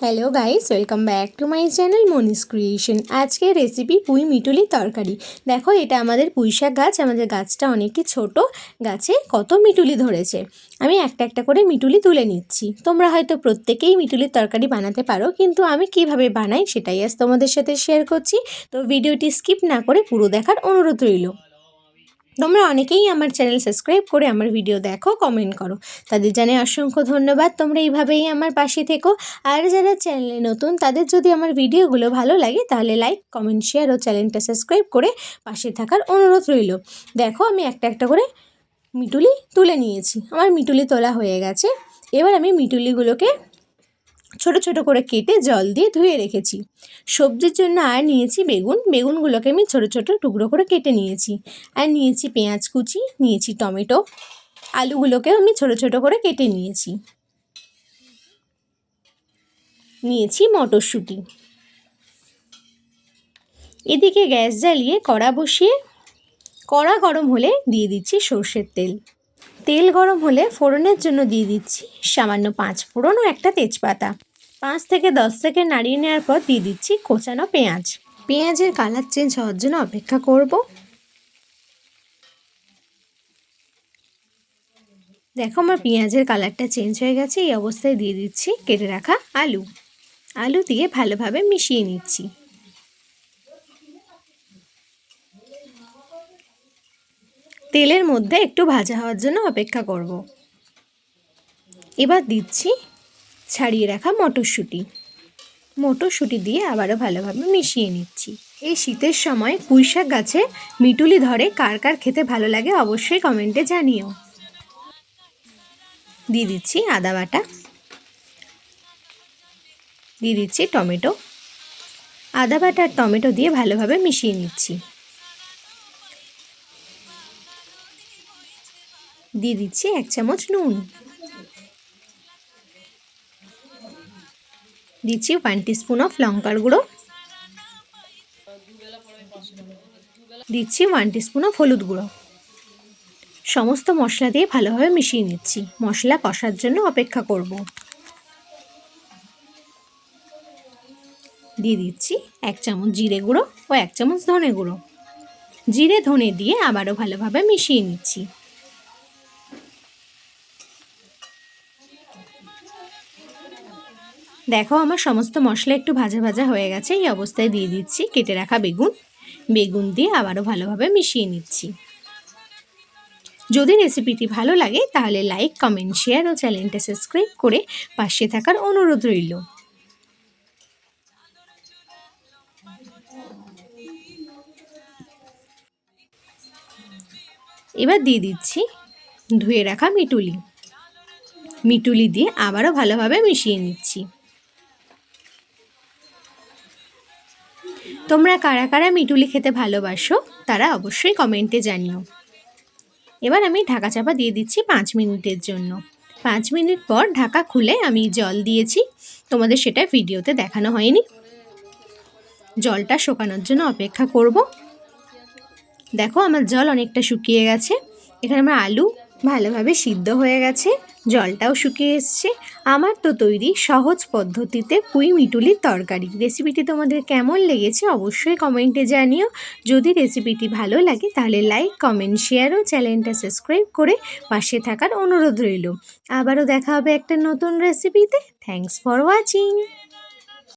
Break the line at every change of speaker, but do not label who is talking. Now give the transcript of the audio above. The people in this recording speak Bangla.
Hello guys welcome back to my channel Monis creation আজকের রেসিপি পুঁই মিটুলির তরকারি। দেখো, এটা আমাদের পুঁই শাক গাছ। আমাদের গাছটা অনেকই ছোট। গাছে কত মিটুলি ধরেছে। আমি একটা একটা করে মিটুলি তুলে নিচ্ছি। তোমরা হয়তো প্রত্যেকেই মিটুলির তরকারি বানাতে পারো, কিন্তু আমি কীভাবে বানাই সেটাই আজ তোমাদের সাথে শেয়ার করছি। তো ভিডিওটি স্কিপ না করে পুরো দেখার অনুরোধ রইল। তোমরা অনেকেই আমার চ্যানেল সাবস্ক্রাইব করে আমার ভিডিও দেখো কমেন্ট করো। তাদের জানে অসংখ্য ধন্যবাদ। তোমরা এইভাবেই আমার পাশে থেকো। আর যারা চ্যানেলে নতুন, তাদের যদি আমার ভিডিওগুলো ভালো লাগে, তাহলে লাইক কমেন্ট শেয়ার ও চ্যানেলটা সাবস্ক্রাইব করে পাশে থাকার অনুরোধ রইল। দেখো, আমি একটা একটা করে মিটুলি তুলে নিয়েছি। আমার মিটুলি তোলা হয়ে গেছে। এবার আমি মিটুলিগুলোকে ছোট ছোট করে কেটে জল দিয়ে ধুয়ে রেখেছি। সবজির জন্য আর নিয়েছি বেগুন। বেগুনগুলোকে আমি ছোট ছোট টুকরো করে কেটে নিয়েছি। আর নিয়েছি পেঁয়াজ কুচি, নিয়েছি টমেটো। আলুগুলোকেও আমি ছোট ছোট করে কেটে নিয়েছি। নিয়েছি মটরশুঁটি। এদিকে গ্যাস জ্বালিয়ে কড়া বসিয়ে কড়া গরম হলে দিয়ে দিচ্ছি সর্ষের তেল। তেল গরম হলে ফোড়নের জন্য দিয়ে দিচ্ছি সামান্য পাঁচ ফোড়ন ও একটা তেজপাতা। পাঁচ থেকে দশ সেকেন্ড নাড়িয়ে নেওয়ার পর দিয়ে দিচ্ছি কোচানো পেঁয়াজ। পেঁয়াজের কালার চেঞ্জ হওয়ার জন্য অপেক্ষা করব। দেখো আমার পেঁয়াজের কালারটা চেঞ্জ হয়ে গেছে, এই অবস্থায় দিয়ে দিচ্ছি কেটে রাখা আলু। আলু দিয়ে ভালোভাবে মিশিয়ে নিচ্ছি। তেলের মধ্যে একটু ভাজা হওয়ার জন্য অপেক্ষা করব। এবার দিচ্ছি ছাড়িয়ে রাখা মটরশুঁটি। মটরশুঁটি দিয়ে আবারও ভালোভাবে মিশিয়ে নিচ্ছি। এই শীতের সময় পুঁইশাক গাছে মিটুলি ধরে কার কার খেতে ভালো লাগে অবশ্যই কমেন্টে জানিও। দিয়ে দিচ্ছি আদা বাটা। দিয়ে দিচ্ছি টমেটো। আদা বাটা আর টমেটো দিয়ে ভালোভাবে মিশিয়ে নিচ্ছি। দিয়ে দিচ্ছি এক চামচ নুন। দিচ্ছি ওয়ান টিস্পুন অফ লঙ্কার গুঁড়ো। দিচ্ছি ওয়ান টিস্পুন অফ হলুদ গুঁড়ো। সমস্ত মশলা দিয়ে ভালোভাবে মিশিয়ে নিচ্ছি। মশলা কষার জন্য অপেক্ষা করব। দিয়ে দিচ্ছি এক চামচ জিরে গুঁড়ো ও এক চামচ ধনে গুঁড়ো। জিরে ধনে দিয়ে আবারও ভালোভাবে মিশিয়ে নিচ্ছি। দেখো আমার সমস্ত মশলা একটু ভাজা ভাজা হয়ে গেছে, এই অবস্থায় দিয়ে দিচ্ছি কেটে রাখা বেগুন। বেগুন দিয়ে আবারও ভালোভাবে মিশিয়ে নিচ্ছি। যদি রেসিপিটি ভালো লাগে, তাহলে লাইক, কমেন্ট, শেয়ার ও চ্যানেলটা সাবস্ক্রাইব করে পাশে থাকার অনুরোধ রইল। এবার দিয়ে দিচ্ছি ধুয়ে রাখা মিটুলি। মিটুলি দিয়ে আবারও ভালোভাবে মিশিয়ে নিচ্ছি। তোমরা কারা কারা মিটুলি খেতে ভালোবাসো, তারা অবশ্যই কমেন্টে জানিও। এবার আমি ঢাকা চাপা দিয়ে দিচ্ছি পাঁচ মিনিটের জন্য। পাঁচ মিনিট পর ঢাকা খুলে আমি জল দিয়েছি, তোমাদের সেটা ভিডিওতে দেখানো হয়নি। জলটা শোকানোর জন্য অপেক্ষা করব। দেখো আমার জল অনেকটা শুকিয়ে গেছে। এখানে আমার আলু ভালোভাবে সিদ্ধ হয়ে গেছে। জলটাও শুকিয়ে এসছে। আমার তো তৈরি সহজ পদ্ধতিতে পুঁই মিটুলির তরকারি। রেসিপিটি তোমাদের কেমন লেগেছে অবশ্যই কমেন্টে জানিও। যদি রেসিপিটি ভালো লাগে তাহলে লাইক, কমেন্ট, শেয়ার ও চ্যানেলটা সাবস্ক্রাইব করে পাশে থাকার অনুরোধ রইল। আবারও দেখা হবে একটা নতুন রেসিপিতে। Thanks for watching.